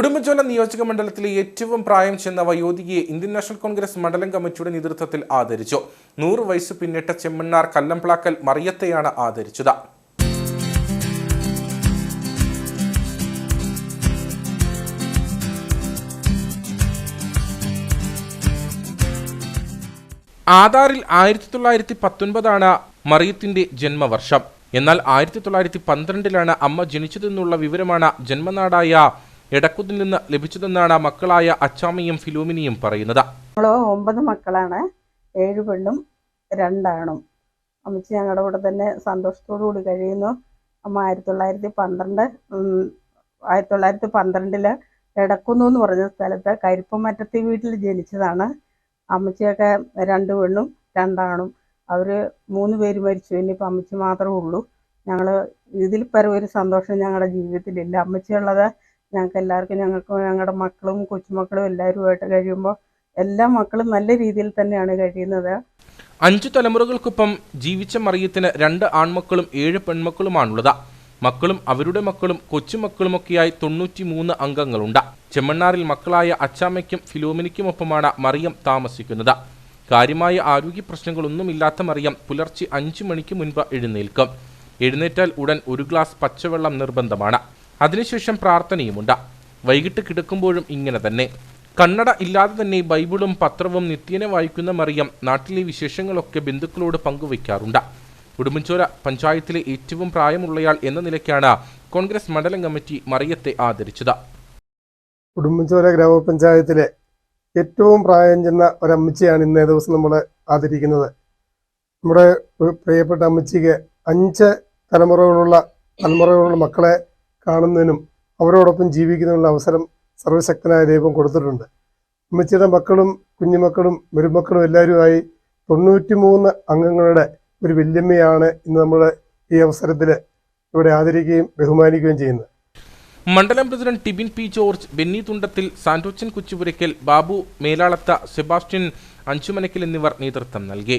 ഉടുമ്പൻചോല നിയോജക മണ്ഡലത്തിലെ ഏറ്റവും പ്രായം ചെന്ന വയോധികയെ ഇന്ത്യൻ നാഷണൽ കോൺഗ്രസ് മണ്ഡലം കമ്മിറ്റിയുടെ നേതൃത്വത്തിൽ ആദരിച്ചു. നൂറ് വയസ്സ് പിന്നിട്ട ചെമ്മണ്ണാർ കല്ലംപ്ലാക്കൽ മറിയത്തെയാണ് ആദരിച്ചത്. ആധാറിൽ ആയിരത്തി തൊള്ളായിരത്തി പത്തൊൻപതാണ് മറിയത്തിന്റെ ജന്മവർഷം. എന്നാൽ ആയിരത്തി തൊള്ളായിരത്തി പന്ത്രണ്ടിലാണ് അമ്മ ജനിച്ചതെന്നുള്ള വിവരമാണ് ജന്മനാടായ എടക്കുന്നിൽ നിന്ന് ലഭിച്ചതെന്നാണ് മക്കളായ അച്ചാമ്മയും ഫിലോമിനിയും പറയുന്നത്. നമ്മളോ ഒമ്പത് മക്കളാണ്. ഏഴ് പെണ്ണും രണ്ടാണും. അമ്മച്ചി ഞങ്ങളുടെ കൂടെ തന്നെ സന്തോഷത്തോടു കൂടി കഴിയുന്നു. അമ്മ ആയിരത്തി തൊള്ളായിരത്തി പന്ത്രണ്ട് ആയിരത്തി തൊള്ളായിരത്തി പന്ത്രണ്ടിൽ എടക്കുന്നു എന്ന് പറഞ്ഞ സ്ഥലത്ത് കരിപ്പമറ്റത്തെ വീട്ടിൽ ജനിച്ചതാണ്. അമ്മച്ചിയൊക്കെ രണ്ട് പെണ്ണും രണ്ടാണും. അവർ മൂന്ന് പേര് മരിച്ചു. ഇനിയിപ്പോൾ അമ്മച്ചി മാത്രമേ ഉള്ളൂ. ഞങ്ങൾ ഇതിൽ പരം ഒരു സന്തോഷം ഞങ്ങളുടെ ജീവിതത്തിലില്ല. അമ്മച്ചിയുള്ളത് ഞങ്ങൾക്ക് എല്ലാവർക്കും ഞങ്ങൾക്ക് ഞങ്ങളുടെ മക്കളും കൊച്ചുമക്കളും എല്ലാവരുമായിട്ട് കഴിയുമ്പോൾ എല്ലാ മക്കളും നല്ല രീതിയിൽ തന്നെയാണ് കഴിയുന്നത്. അഞ്ചു തലമുറകൾക്കൊപ്പം ജീവിച്ച മറിയത്തിന് രണ്ട് ആൺമക്കളും ഏഴ് പെൺമക്കളുമാണുള്ളത്. മക്കളും അവരുടെ മക്കളും കൊച്ചുമക്കളുമൊക്കെയായി തൊണ്ണൂറ്റി മൂന്ന് അംഗങ്ങളുണ്ട്. ചെമ്മണ്ണാറിൽ മക്കളായ അച്ചാമ്മയ്ക്കും ഫിലോമിനിക്കുമൊപ്പമാണ് മറിയം താമസിക്കുന്നത്. കാര്യമായ ആരോഗ്യ പ്രശ്നങ്ങളൊന്നുമില്ലാത്ത മറിയം പുലർച്ചെ അഞ്ചു മണിക്ക് മുൻപ് എഴുന്നേൽക്കും. എഴുന്നേറ്റാൽ ഉടൻ ഒരു ഗ്ലാസ് പച്ചവെള്ളം നിർബന്ധമാണ്. അതിനുശേഷം പ്രാർത്ഥനയുമുണ്ട്. വൈകിട്ട് കിടക്കുമ്പോഴും ഇങ്ങനെ തന്നെ. കണ്ണട ഇല്ലാതെ തന്നെ ബൈബിളും പത്രവും നിത്യേന വായിക്കുന്ന മറിയം നാട്ടിലെ വിശേഷങ്ങളൊക്കെ ബന്ധുക്കളോട് പങ്കുവയ്ക്കാറുണ്ട് ഉടുമ്പൻചോല പഞ്ചായത്തിലെ ഏറ്റവും പ്രായമുള്ളയാൾ എന്ന നിലയ്ക്കാണ് കോൺഗ്രസ് മണ്ഡലം കമ്മിറ്റി മറിയത്തെ ആദരിച്ചത്. ഉടുമ്പൻചോല ഗ്രാമപഞ്ചായത്തിലെ ഏറ്റവും പ്രായം ചെന്ന ഒരമ്മച്ചിയാണ് ഇന്നേ ദിവസം നമ്മൾ ആദരിക്കുന്നത്. നമ്മുടെ പ്രിയപ്പെട്ട അമ്മച്ചിക്ക് അഞ്ച് തലമുറകളുള്ള തലമുറകളുള്ള മക്കളെ കാണുന്നതിനും അവരോടൊപ്പം ജീവിക്കുന്നതിനുള്ള അവസരം സർവശക്തനായ ദൈവം കൊടുത്തിട്ടുണ്ട്. അമ്മച്ചിയുടെ മക്കളും കുഞ്ഞുമക്കളും മരുമക്കളും എല്ലാവരുമായി തൊണ്ണൂറ്റി മൂന്ന് അംഗങ്ങളുടെ ഒരു വല്യമ്മയാണ് ഇന്ന് നമ്മൾ ഈ അവസരത്തിൽ ഇവിടെ ആദരിക്കുകയും ബഹുമാനിക്കുകയും ചെയ്യുന്നത്. മണ്ഡലം പ്രസിഡന്റ് ടിബിൻ പി ജോർജ് ബെന്നി തുണ്ടത്തിൽ സാന്റോച്ചൻ കുച്ചുപുരയ്ക്കൽ ബാബു മേലാളത്ത സെബാസ്റ്റ്യൻ അഞ്ചുമനക്കൽ എന്നിവർ നേതൃത്വം നൽകി.